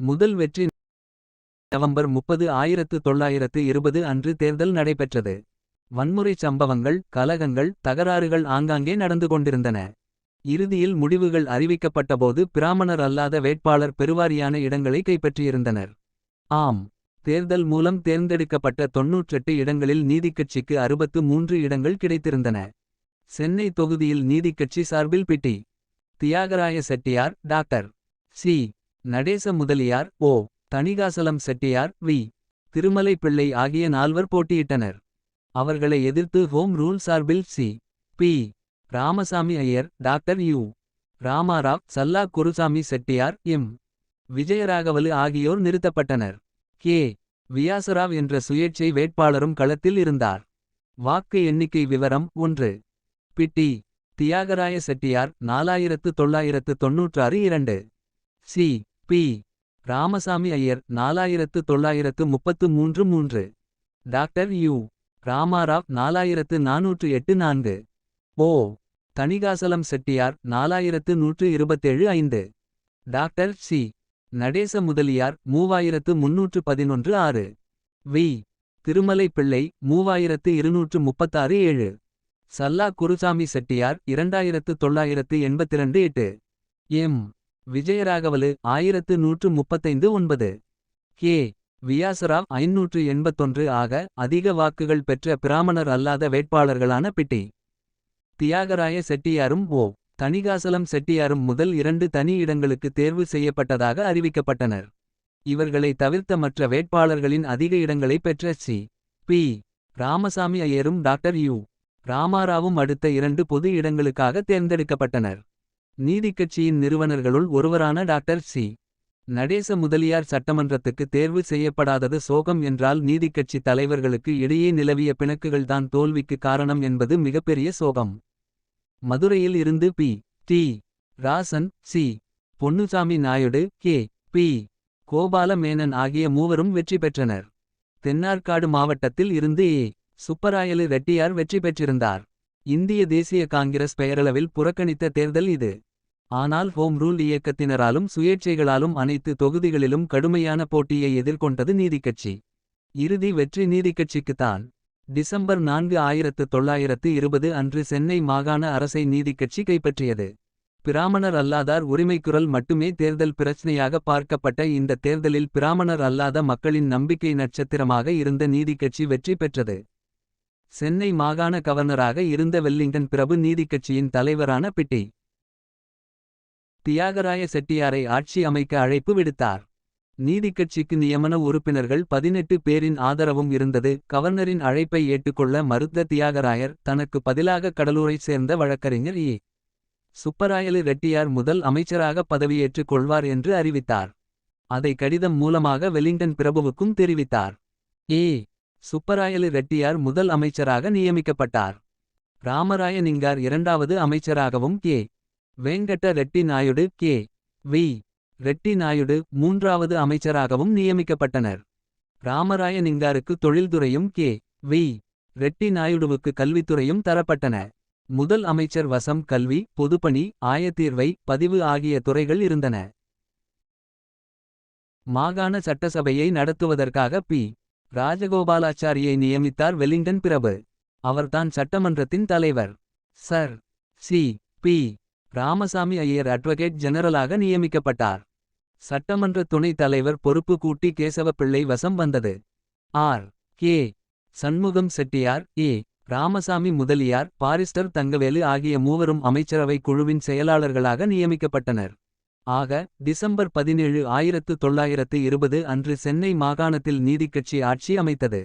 முதல் வெற்றி நவம்பர் முப்பது ஆயிரத்து தொள்ளாயிரத்து இருபது அன்று தேர்தல் நடைபெற்றது. வன்முறைச் சம்பவங்கள் கலகங்கள் தகராறுகள் ஆங்காங்கே நடந்து கொண்டிருந்தன. இறுதியில் முடிவுகள் அறிவிக்கப்பட்டபோது பிராமணர் அல்லாத வேட்பாளர் பெருவாரியான இடங்களை கைப்பற்றியிருந்தனர். ஆம் தேர்தல் மூலம் தேர்ந்தெடுக்கப்பட்ட தொன்னூற்றெட்டு இடங்களில் நீதிக்கட்சிக்கு அறுபத்து மூன்று இடங்கள் கிடைத்திருந்தன. சென்னை தொகுதியில் நீதிக்கட்சி சார்பில் Pitti. Theagaraya Chettiar doctor C. Natesa Mudaliar O. Thanikachalam Chettiar V. Thirumalai Pillai ஆகிய நால்வர் போட்டியிட்டனர். அவர்களை எதிர்த்து ஹோம் ரூல் சார்பில் C. P. Ramasamy Iyer doctor U. Ramarao Challa Gurusamy Chettiar M. விஜயராகவலு ஆகியோர் நிறுத்தப்பட்டனர். கே. வியாசராவ் என்ற சுயேட்சை வேட்பாளரும் களத்தில் இருந்தார். வாக்கு எண்ணிக்கை விவரம் ஒன்று. பிட்டி தியாகராய செட்டியார் நாலாயிரத்து தொள்ளாயிரத்து தொன்னூற்றாறு இரண்டு. சி. பி. ராமசாமி ஐயர் நாலாயிரத்து தொள்ளாயிரத்து முப்பத்து மூன்று மூன்று. Doctor U. ராமாராவ் நாலாயிரத்து நாநூற்று எட்டு நான்கு. ஓ. தணிகாசலம் செட்டியார் நாலாயிரத்து நூற்று இருபத்தேழு ஐந்து. Doctor C. நடேச முதலியார் மூவாயிரத்து முன்னூற்று பதினொன்று ஆறு. வி. திருமலை பிள்ளை மூவாயிரத்து இருநூற்று முப்பத்தாறு ஏழு. சல்லா குருசாமி செட்டியார் இரண்டாயிரத்து தொள்ளாயிரத்து எண்பத்திரண்டு எட்டு. எம். விஜயராகவலு ஆயிரத்து நூற்று முப்பத்தைந்து ஒன்பது. கே. வியாசராவ் ஐநூற்று எண்பத்தொன்று ஆக அதிக வாக்குகள் பெற்ற பிராமணர் அல்லாத வேட்பாளர்களான பிட்டி. தியாகராய செட்டியாரும் ஓ. தணிகாசலம் செட்டியாரும் முதல் இரண்டு தனி இடங்களுக்கு தேர்வு செய்யப்பட்டதாக அறிவிக்கப்பட்டனர். இவர்களை தவிர்த்த மற்ற வேட்பாளர்களின் அதிக இடங்களை பெற்ற சி. பி. ராமசாமி ஐயரும் டாக்டர் யு. ராமாராவும் அடுத்த இரண்டு பொது இடங்களுக்காக தேர்ந்தெடுக்கப்பட்டனர். நீதிக்கட்சியின் நிறுவனர்களுள் ஒருவரான டாக்டர் சி. நடேச முதலியார் சட்டமன்றத்துக்கு தேர்வு செய்யப்படாதது சோகம் என்றால் நீதிக்கட்சி தலைவர்களுக்கு இடையே நிலவிய பிணக்குகள்தான் தோல்விக்கு காரணம் என்பது மிகப்பெரிய சோகம். மதுரையில் இருந்து P. T. Rajan C. Ponnusamy Naidu K. P. Gopala Menon ஆகிய மூவரும் வெற்றி பெற்றனர். தென்னார்காடு மாவட்டத்தில் இருந்து ஏ. சுப்பராயலு ரெட்டியார் வெற்றி பெற்றிருந்தார். இந்திய தேசிய காங்கிரஸ் பெயரளவில் புறக்கணித்த தேர்தல் இது. ஆனால் ஹோம் ரூல் இயக்கத்தினராலும் சுயேட்சைகளாலும் அனைத்து தொகுதிகளிலும் கடுமையான போட்டியை எதிர்கொண்டது நீதிக்கட்சி. இறுதி வெற்றி நீதிக்கட்சிக்குத்தான். டிசம்பர் நான்கு ஆயிரத்து தொள்ளாயிரத்து இருபது அன்று சென்னை மாகாண அரசை நீதிக்கட்சி கைப்பற்றியது. பிராமணர் அல்லாதார் உரிமைக்குரல் மட்டுமே தேர்தல் பிரச்சனையாக பார்க்கப்பட்ட இந்த தேர்தலில் பிராமணர் அல்லாத மக்களின் நம்பிக்கை நட்சத்திரமாக இருந்த நீதிக்கட்சி வெற்றி பெற்றது. சென்னை மாகாண கவர்னராக இருந்த வெல்லிங்டன் பிரபு நீதிக்கட்சியின் தலைவரான பிட்டி. தியாகராய செட்டியாரை ஆட்சி அமைக்க அழைப்பு விடுத்தார். நீதிக்கட்சிக்கு நியமன உறுப்பினர்கள் பதினெட்டு பேரின் ஆதரவும் இருந்தது. கவர்னரின் அழைப்பை ஏற்றுக்கொள்ள மறுத்த தியாகராயர் தனக்கு பதிலாக கடலூரைச் சேர்ந்த வழக்கறிஞர் ஏ. சுப்பராயலு ரெட்டியார் முதல் அமைச்சராக பதவியேற்றுக் கொள்வார் என்று அறிவித்தார். அதை கடிதம் மூலமாக வெலிங்டன் பிரபுவுக்கும் தெரிவித்தார். ஏ. சுப்பராயலு ரெட்டியார் முதல் அமைச்சராக நியமிக்கப்பட்டார். ராமராய நிங்கார் இரண்டாவது அமைச்சராகவும் K. Venkata Reddy Naidu K. V. Reddy Naidu மூன்றாவது அமைச்சராகவும் நியமிக்கப்பட்டனர். ராமராய நிங்காருக்கு தொழில்துறையும் கே. வி. ரெட்டி நாயுடுவுக்கு கல்வித்துறையும் தரப்பட்டன. முதல் அமைச்சர் வசம் கல்வி பொதுப்பணி ஆயத்தீர்வை பதிவு ஆகிய துறைகள் இருந்தன. மாகாண சட்டசபையை நடத்துவதற்காக பி. ராஜகோபாலாச்சாரியை நியமித்தார் வெலிங்டன் பிரபு. அவர்தான் சட்டமன்றத்தின் தலைவர். Sir. C. P. Ramasamy Iyer advocate ஜெனரலாக நியமிக்கப்பட்டார். சட்டமன்ற துணைத் தலைவர் பொறுப்பு கூட்டி கேசவப்பிள்ளை வசம் வந்தது. R. K. Shanmugam Chettiar A. Ramasamy Mudaliar barrister Thangavelu ஆகிய மூவரும் அமைச்சரவை குழுவின் செயலாளர்களாக நியமிக்கப்பட்டனர். ஆக டிசம்பர் பதினேழு ஆயிரத்து தொள்ளாயிரத்து இருபது அன்று சென்னை மாகாணத்தில் நீதிக்கட்சி ஆட்சி அமைத்தது.